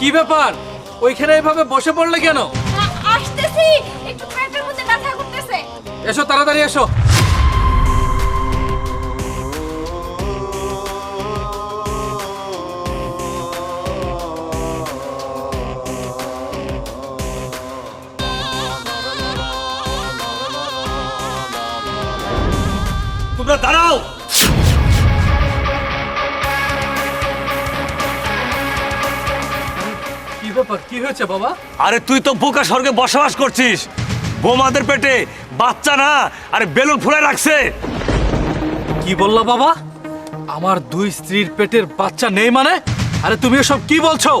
কি ব্যাপার? ওইখানে এভাবে বসে পড়লে কেন? আসতেছি। একটু পেটের মধ্যে ব্যথা করতেছে। এসো তাড়াতাড়ি এসো। তোমরা দাঁড়াও! ব্যাপার? কি হয়েছে বাবা? আরে তুই তো বোকা স্বর্গে বসবাস করছিস। বোমাদের পেটে বাচ্চা না আরে বেলুন ফুলে রাখছে। কি বললা বাবা? আমার দুই স্ত্রীর পেটের বাচ্চা নেই মানে? আরে তুমি এসব কি বলছো?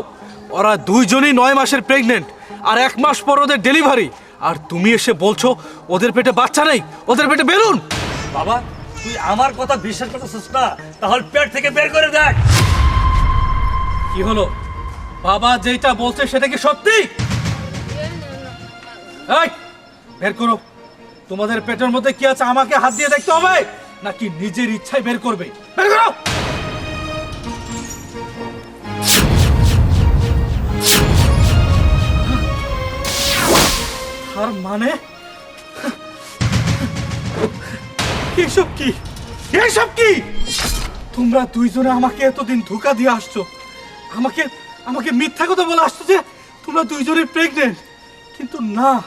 ওরা দুইজনই নয় মাসের প্রেগনেন্ট আর এক মাস পর ওদের ডেলিভারি আর তুমি এসে বলছো ওদের পেটে বাচ্চা নেই ওদের পেটে বেলুন। বাবা তুই আমার কথা বিশ্বাস করতেছিস না? তাহলে পেট থেকে বের করে দেখ। কি হলো? বাবা যেটা বলছে সেটা কি সত্যি? বের করো। তোমাদের পেটের মধ্যে কি আছে আমাকে হাত দিয়ে দেখতে হবে? নাকি নিজের ইচ্ছায় বের করবে? বের করো! তার মানে? এসব কি? এসব কি? তোমরা দুইজনে আমাকে এতদিন ধোকা দিয়ে আসছো। আমাকে আমাকে মিথ্যা কথা বলে আসতো যে তোমরা দুইজনে প্রেগনেন্ট কিন্তু না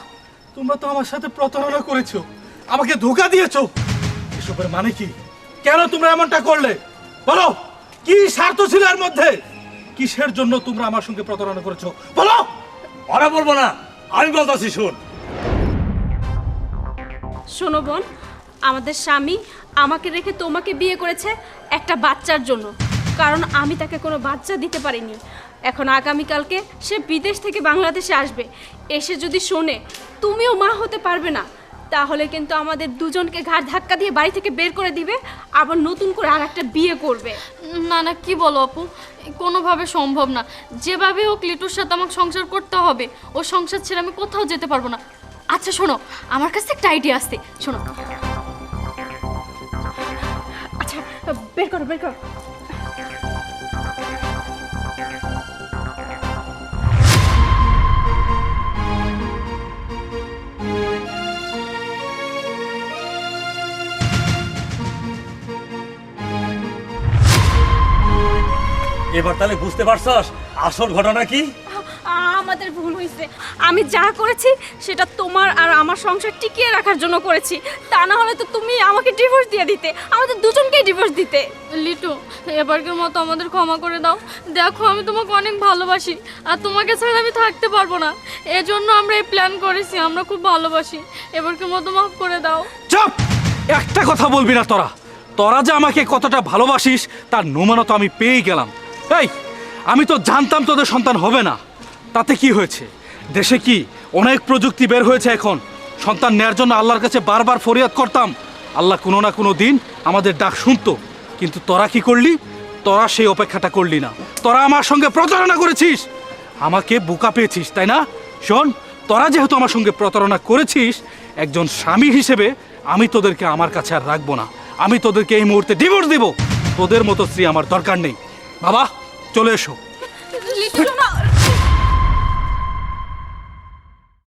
তোমরা তো আমার সাথে প্রতারণা করেছ আমাকে ধোকা দিয়েছ। এসবের মানে কি? কেন তোমরা এমনটা করলে? বলো কি স্বার্থ ছিল এর মধ্যে? কিসের জন্য তোমরা আমার সঙ্গে প্রতারণা করেছ? বলো! ওরা বলব না আমি বলতেছি শোন। শোনো বোন আমাদের স্বামী আমাকে রেখে তোমাকে বিয়ে করেছে একটা বাচ্চার জন্য। কারণ আমি তাকে কোনো বাচ্চা দিতে পারিনি। এখন আগামীকালকে সে বিদেশ থেকে বাংলাদেশে আসবে। এসে যদি শোনে তুমিও মা হতে পারবে না। তাহলে কিন্তু আমাদের দুজনকে ঘাড় ধাক্কা দিয়ে বাড়ি থেকে বের করে দিবে আবার নতুন করে আর একটা বিয়ে করবে। না না কি বলো আপু? কোনোভাবে সম্ভব না। যেভাবে হোক লিটুর সাথে আমাকে সংসার করতে হবে ও সংসার ছেড়ে আমি কোথাও যেতে পারব না। আচ্ছা শোনো আমার কাছে একটা আইডিয়া আছে। শোনো। আচ্ছা বের করো বের করো। এবার তাহলে বুঝতে পারছস আসল ঘটনা কি? আমাদের ভুল হয়েছে আমি যা করেছি সেটা তোমার আর আমার সংসার টিকিয়ে রাখার জন্য করেছি। তা না হলে তো তুমি আমাকে ডিভোর্স দিয়ে দিতে। আমাদের দুজনকেই ডিভোর্স দিতে। লিটু এবারকার মতো আমাদের ক্ষমা করে দাও। দেখো আমি তোমাকে অনেক ভালোবাসি আর তোমাকে ছাড়া আমি থাকতে পারব না। এজন্য আমরা এই প্ল্যান করেছি আমরা খুব ভালোবাসি। এবারকার মতো মাফ করে দাও। চুপ! একটা কথা বলবি না তোরা। তোরা যে আমাকে কতটা ভালোবাসিস তার নমুনা তো আমি পেয়েই গেলাম। এই, আমি তো জানতাম তোদের সন্তান হবে না। তাতে কি হয়েছে? দেশে কি অনেক প্রযুক্তি বের হয়েছে এখন? সন্তান নেয়ার জন্য আল্লাহর কাছে বারবার ফরিয়াদ করতাম। আল্লাহ কোনো না কোনো দিন আমাদের ডাক শুনতো। কিন্তু তোরা কি করলি? তোরা সেই অপেক্ষাটা করলি না। তোরা আমার সঙ্গে প্রতারণা করেছিস। আমাকে বোকা পেয়েছিস, তাই না? শোন, তোরা যেহেতু আমার সঙ্গে প্রতারণা করেছিস, একজন স্বামী হিসেবে আমি তোদেরকে আমার কাছে আর রাখব না। আমি তোদেরকে এই মুহূর্তে ডিভোর্স দেব। তোদের মতো স্ত্রী আমার দরকার নেই। বাবা চলে এসো। না